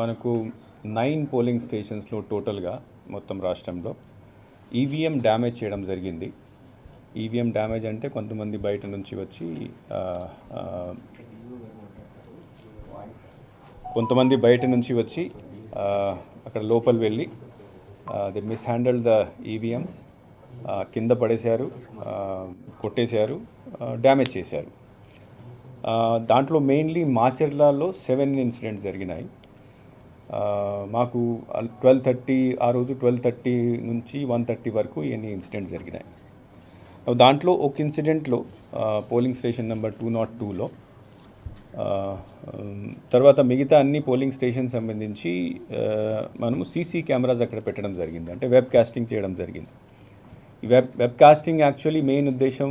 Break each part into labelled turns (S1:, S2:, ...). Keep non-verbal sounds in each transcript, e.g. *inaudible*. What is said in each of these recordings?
S1: మనకు nine polling స్టేషన్స్లో టోటల్గా మొత్తం రాష్ట్రంలో ఈవీఎం డ్యామేజ్ చేయడం జరిగింది. ఈవీఎం డ్యామేజ్ అంటే కొంతమంది బయట నుంచి వచ్చి కొంతమంది బయట నుంచి వచ్చి అక్కడ లోపల వెళ్ళి the mishandled the EVMs కింద పడేశారు కొట్టేశారు డ్యామేజ్ చేశారు. దాంట్లో మెయిన్లీ మాచెర్లాలో సెవెన్ ఇన్సిడెంట్స్ జరిగినాయి. మాకు ట్వెల్వ్ థర్టీ ఆ రోజు ట్వెల్వ్ థర్టీ నుంచి వన్ థర్టీ వరకు ఎన్ని ఇన్సిడెంట్స్ జరిగినాయి. దాంట్లో ఒక ఇన్సిడెంట్లో polling station number two not టూలో తర్వాత మిగతా అన్ని పోలింగ్ స్టేషన్ సంబంధించి మనము సీసీ కెమెరాస్ అక్కడ పెట్టడం జరిగింది. అంటే వెబ్ కాస్టింగ్ చేయడం జరిగింది. ఈ web web casting actually main ఉద్దేశం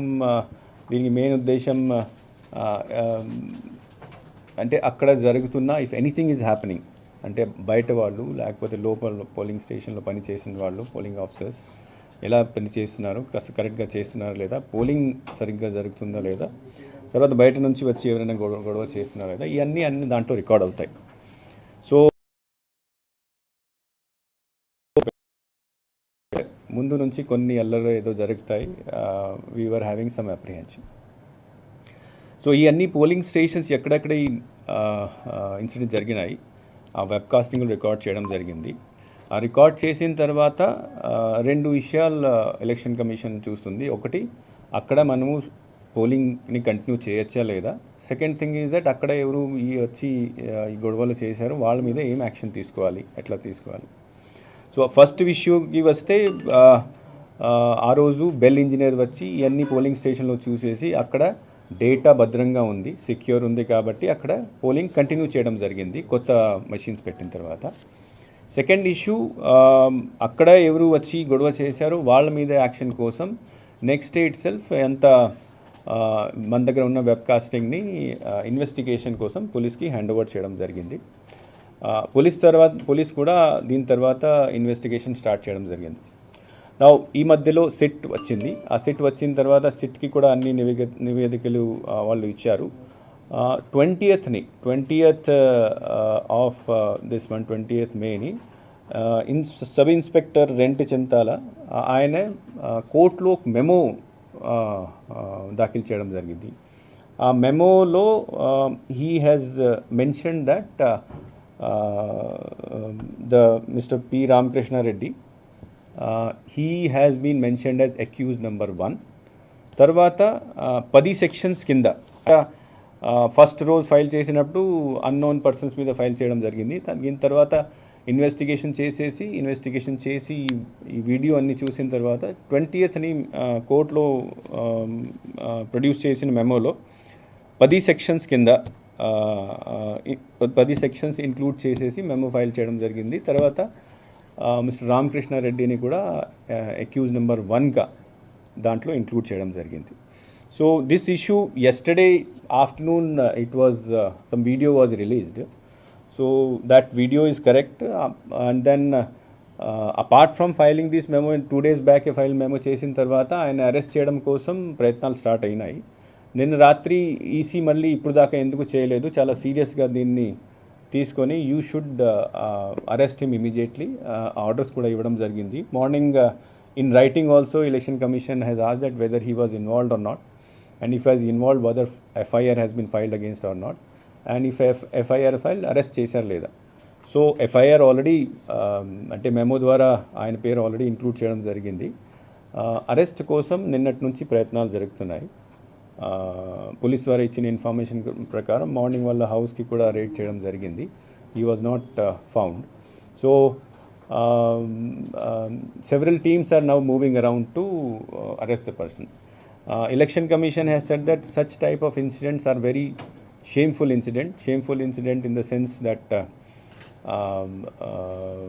S1: దీనికి మెయిన్ ఉద్దేశం అంటే అక్కడ జరుగుతున్న ఇఫ్ ఎనీథింగ్ ఈజ్ హ్యాపెనింగ్ అంటే బయట వాళ్ళు లేకపోతే లోపల పోలింగ్ స్టేషన్లో పని చేసిన వాళ్ళు పోలింగ్ ఆఫీసర్స్ ఎలా పని చేస్తున్నారు కరెక్ట్గా చేస్తున్నారా లేదా పోలింగ్ సరిగ్గా జరుగుతుందా లేదా తర్వాత బయట నుంచి వచ్చి ఎవరైనా గొడవ గొడవ చేస్తున్నారా లేదా ఇవన్నీ అన్ని దాంట్లో రికార్డ్ అవుతాయి. సో ముందు నుంచి కొన్ని అల్లర్లు ఏదో జరుగుతాయి we're having some apprehension so ఈ అన్ని పోలింగ్ స్టేషన్స్ ఎక్కడెక్కడ ఈ ఇన్సిడెంట్ జరిగినాయి ఆ వెబ్ కాస్టింగ్ రికార్డ్ చేయడం జరిగింది. ఆ రికార్డ్ చేసిన తర్వాత రెండు విషయాలు ఎలక్షన్ కమిషన్ చూస్తుంది. ఒకటి అక్కడ మనము పోలింగ్ని కంటిన్యూ చేయొచ్చా లేదా? సెకండ్ థింగ్ ఈజ్ దట్ అక్కడ ఎవరు ఈ వచ్చి ఈ గొడవలు చేశారు వాళ్ళ మీద ఏం యాక్షన్ తీసుకోవాలి? ఎట్లా తీసుకోవాలి? సో ఫస్ట్ ఇష్యూకి వస్తే ఆ రోజు బెల్ ఇంజనీర్ వచ్చి ఇవన్నీ పోలింగ్ స్టేషన్లో చూసేసి అక్కడ డేటా భద్రంగా ఉంది సెక్యూర్ ఉంది కాబట్టి అక్కడ పోలింగ్ కంటిన్యూ చేయడం జరిగింది కొత్త మెషిన్స్ పెట్టిన తర్వాత. సెకండ్ ఇష్యూ అక్కడ ఎవరు వచ్చి గొడవ చేశారో వాళ్ళ మీద యాక్షన్ కోసం నెక్స్ట్ డే ఇట్ సెల్ఫ్ ఎంత మన దగ్గర ఉన్న వెబ్ కాస్టింగ్ని ఇన్వెస్టిగేషన్ కోసం పోలీస్కి హ్యాండ్ ఓవర్ చేయడం జరిగింది. పోలీస్ తర్వాత పోలీస్ కూడా దీని తర్వాత ఇన్వెస్టిగేషన్ స్టార్ట్ చేయడం జరిగింది. నా ఈ మధ్యలో సిట్ వచ్చింది. ఆ సిట్ వచ్చిన తర్వాత సిట్కి కూడా అన్ని నివేదిక నివేదికలు వాళ్ళు ఇచ్చారు. ట్వంటీయత్ని twentieth of this one twentieth many in sub inspector rent Chintala ఆయన కోర్టులో మెమో దాఖలు చేయడం జరిగింది. ఆ మెమోలో he has mention that the mister P Ramakrishna Reddy he has been mentioned as accused number one తర్వాత పది సెక్షన్స్ కింద. ఫస్ట్ రోజు ఫైల్ చేసినప్పుడు అన్నోన్ పర్సన్స్ మీద ఫైల్ చేయడం జరిగింది. దీని తర్వాత ఇన్వెస్టిగేషన్ చేసేసి ఇన్వెస్టిగేషన్ చేసి ఈ- వీడియో అన్ని చూసిన తర్వాత ట్వంటీయత్ని కోర్టులో ప్రొడ్యూస్ చేసిన మెమోలో పది సెక్షన్స్ కింద uh, uh, పది సెక్షన్స్ ఇంక్లూడ్ చేసేసి మెమో ఫైల్ చేయడం జరిగింది. తర్వాత మిస్టర్ రామకృష్ణారెడ్డిని కూడా అక్యూజ్ నెంబర్ వన్గా దాంట్లో ఇంక్లూడ్ చేయడం జరిగింది. So this issue yesterday afternoon it was some video was released so that video is correct and then apart from filing this memo two days back file memo చేసిన తర్వాత ఆయన arrest చేయడం కోసం ప్రయత్నాలు స్టార్ట్ అయినాయి. నిన్న రాత్రి ఈసీ మళ్ళీ ఇప్పుడు దాకా ఎందుకు చేయలేదు? చాలా సీరియస్గా దీన్ని తీసుకొని you should arrest him immediately orders కూడా ఇవ్వడం జరిగింది. Morning in writing also election commission has as that whether he was involved or not and if has involve whether FIR has been filed against or not and if F FIR file arrest చేశారు లేదా. So FIR already అంటే memo ద్వారా ఆయన పేరు already include చేయడం జరిగింది. Arrest కోసం నిన్నటి నుంచి ప్రయత్నాలు జరుగుతున్నాయి. పోలీస్ వారు ఇచ్చిన ఇన్ఫర్మేషన్ ప్రకారం మార్నింగ్ వాళ్ళ హౌస్కి కూడా రేడ్ చేయడం జరిగింది. ఈ was not found so several teams are now moving around to arrest the person election commission has set that such type of incidents are very shameful incident shameful incident in the sense that we uh,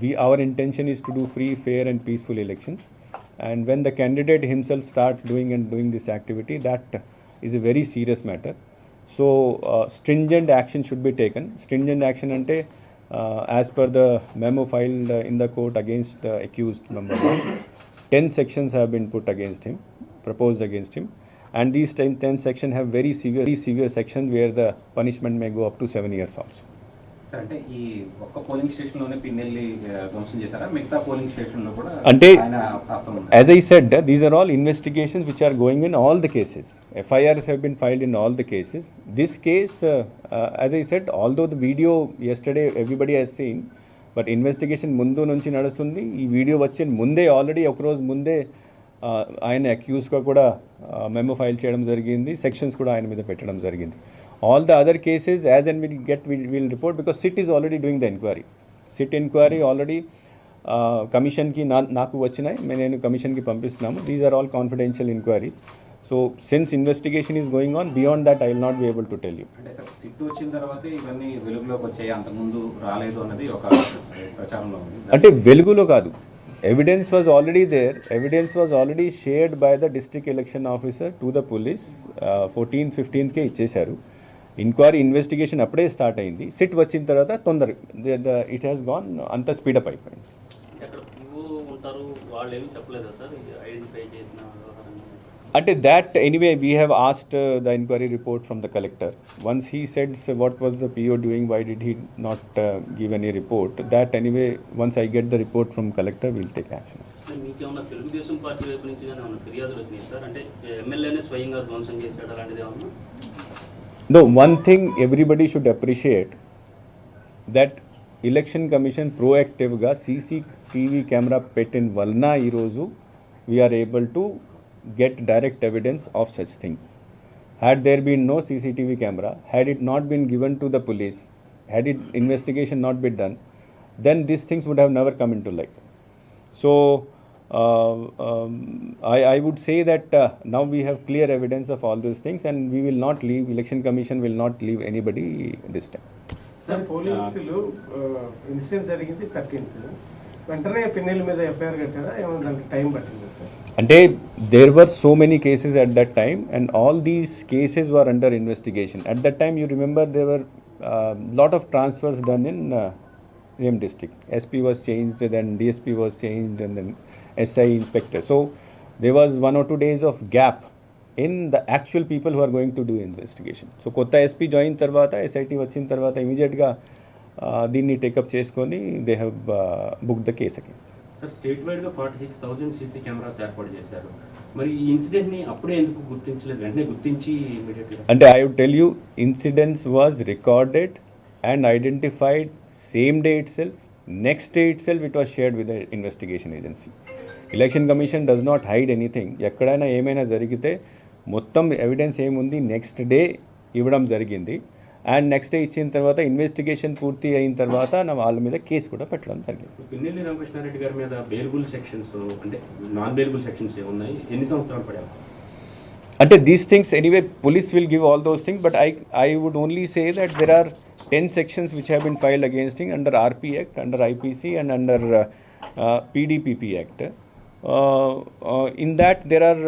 S1: we our intention is to do free fair and peaceful elections. And when the candidate himself start doing and doing this activity that is a very serious matter. So uh, stringent action should be taken. Stringent action ante uh, as per the memo filed uh, in the court against the accused number one *coughs* 10 sections have been put against him proposed against him. And these 10, 10 sections have very severe very severe sections where the punishment may go up to 7 years also
S2: అంటే ఈ ఒక్క polling స్టేషన్లోనే Pinnelli ఆ, ధ్వంసం చేశారా మిగతా polling స్టేషన్లో కూడా
S1: అంటే-
S2: ఆయన హస్తం ఉంది
S1: As I said, uh, these are all investigations which are going in all the cases. FIRs have been filed in all the cases. This case, uh, uh, as I said, although the video yesterday everybody has seen, but investigation ముందు నుంచి నడుస్తుంది ఈ video వచ్చిన ముందే already ఒకరోజు ముందే ఆయన అక్యూస్గా కూడా మెమో ఫైల్ చేయడం జరిగింది. సెక్షన్స్ కూడా ఆయన మీద పెట్టడం జరిగింది. All the other cases as and will get will will report because SIT is already doing the enquiry SIT enquiry already కమిషన్కి నా నాకు వచ్చినాయి. నేను కమిషన్కి పంపిస్తున్నాము. These are all confidential enquiries so since investigation is going on beyond that I will not be able to tell you
S2: అంటే sir SIT వచ్చిన తర్వాత ఇవన్నీ వెలుగులోకి వచ్చాయి? అంతకుముందు రాలేదు అన్నది ఒక ప్రచారంలో ఉంది.
S1: అంటే వెలుగులో కాదు. Evidence was already there evidence was already shared by the district election officer to the police fourteenth ఫిఫ్టీన్త్కే ఇచ్చేశారు. ఇంక్వైరీ ఇన్వెస్టిగేషన్ అప్పుడే స్టార్ట్ అయింది. సిట్ వచ్చిన తర్వాత తొందర ఇట్ హ్యాస్ గాన్ అంత స్పీడప్ అయిపోయింది.
S3: ఉంటారు వాళ్ళు ఏమి చెప్పలేదా సార్? ఐడెంటిఫై చేసిన
S1: అంటే that anyway we have asked the enquiry report from the collector once he సెడ్స్ what was the PO doing why did he not give any report that anyway once I get the report from collector will take action
S3: అంటే మీకేమన్నా Telugu Desam party వైపు నుంచి కానీ ఏమైనా ఫిర్యాదులు వచ్చినాయి sir? అంటే ఎమ్మెల్యేనే స్వయంగా ధ్వంసం చేశాడు అలాంటిది ఏమన్నా?
S1: No, one thing everybody should appreciate that election commission ప్రోయాక్టివ్గా CCTV camera పెట్టిన వలన ఈరోజు we're able to Get direct evidence of such things had there been no CCTV camera had it not been given to the police had it investigation not been done then these things would have never come into light. So uh, um, I, I would say that uh, now we have clear evidence of all those things, and we will not leave. Election Commission will not leave anybody this time.
S4: Sir పోలీసులు incident జరిగింది thirteenth వెంటనే పిన్నెల మీద FIR కట్టారా ఏమైనా దానికి time పట్టింది sir
S1: అంటే there were so many cases at that time, and all these cases were under investigation. At that time, you remember there were a lot of transfers done in uh, Rem district. SP was changed, then DSP was changed, and then SI inspector. So there was one or two days of gap in the actual people who are going to do investigation. So కొత్త SP join తర్వాత SIT వచ్చిన తర్వాత ఇమీడియట్గా దీన్ని take up చేసుకొని they have book the case
S5: against Sir state వైడ్గా forty six thousand CC cameras ఏర్పాటు చేశారు. మరి ఈ ఇన్సిడెంట్ని అప్పుడే ఎందుకు గుర్తించలేదు? వెంటనే గుర్తించి
S1: అంటే I would tell you incidents was recorded and identified same day itself next day itself it was shared with investigation agency election commission does not hide anything ఎక్కడైనా ఏమైనా జరిగితే మొత్తం ఎవిడెన్స్ ఏముంది? నెక్స్ట్ డే ఇవ్వడం జరిగింది. అండ్ నెక్స్ట్ డే ఇచ్చిన తర్వాత investigation పూర్తి అయిన తర్వాత నా వాళ్ళ మీద కేసు కూడా పెట్టడం జరిగింది.
S5: పిన్నెల్లి రామకృష్ణారెడ్డి గారి మీద బేల్బుల్ సెక్షన్స్ అంటే నాన్ బేల్బుల్ సెక్షన్స్ ఏమున్నాయి? ఎన్ని సంవత్సరాలు పడ్డాయి
S1: అంటే these things anyway police will give all those thing but I I would only say that there are ten sections which have been filed against thing under RP act under IPC and under PDPP act in that there are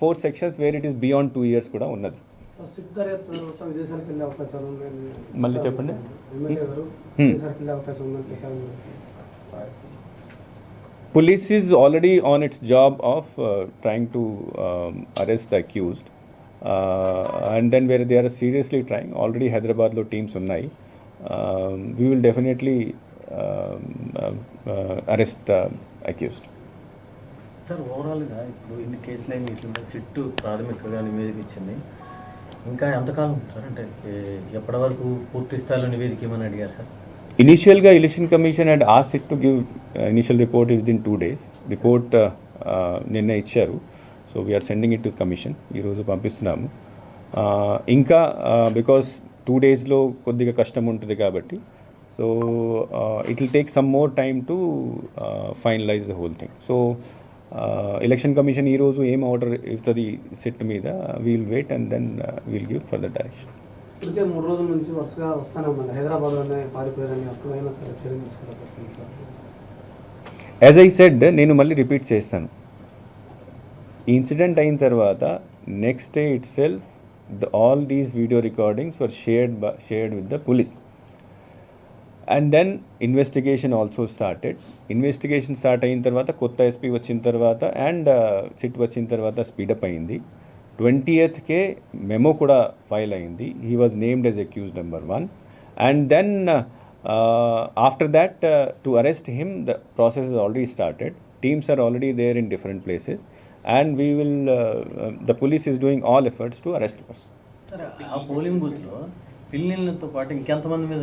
S1: four sections where it is beyond two years కూడా ఉన్నది.
S4: SIT దర్యాప్తు తర్వాత విదేశాలకు వెళ్ళే అవకాశాలు ఉన్నాయని
S1: మళ్ళీ చెప్పండి.
S4: ఎమ్మెల్యే గారు
S1: Hmm.
S4: విదేశాలకు వెళ్ళే అవకాశం ఉందని sir
S1: police is already on its job of uh, trying to um, arrest the accused uh, and then where they are seriously trying already hyderabad lo teams unnai um, we will definitely um, uh, uh, arrest the accused
S6: sir ఓవరాల్గా ఇప్పుడు ఇన్ని కేసులు వీటి మీద sit ప్రాథమికంగా నివేదిక ఇచ్చింది ఇంకా ఎంతకాలం సార్? అంటే ఎప్పటి వరకు పూర్తి స్థాయిలో నివేదిక ఏమని అడిగారు సార్?
S1: ఇనిషియల్గా ఎలక్షన్ కమిషన్ అండ్ ఆ SIT to give initial report is in two days report నిన్న ఇచ్చారు. So we're sending it to commission ఈరోజు పంపిస్తున్నాము. ఇంకా బికాస్ టూ డేస్లో కొద్దిగా కష్టం ఉంటుంది కాబట్టి so it will take some more time to finalize the whole thing so election commission ఈరోజు ఏం ఆర్డర్ ఇస్తుంది సిట్ మీద we'll wait and then we'll give further direction
S4: ఇప్పటికే మూడు రోజుల నుంచి వరుసగా హైదరాబాద్లోనే పారిపోయారని అప్పుడైనా సరే చర్య పరిస్థితి
S1: యాజ్ ఐ సెడ్ నేను మళ్ళీ రిపీట్ చేస్తాను. ఈ ఇన్సిడెంట్ అయిన తర్వాత next day itself the all these video recordings were shared shared with the police and then investigation also started investigation start అయిన తర్వాత కొత్త ఎస్పీ వచ్చిన తర్వాత అండ్ సిట్ వచ్చిన తర్వాత స్పీడప్ అయింది ట్వంటీయత్కే మెమో కూడా ఫైల్ అయింది he was named as accused number one and then Uh, after that, uh, to arrest him, the process is already started. Teams are already there in different places, and we will. Uh, uh, the police is doing all efforts to arrest the person.
S6: సరే ఆ polling బూత్లో పిల్లలతో పాటు ఇంకెంతమంది మీద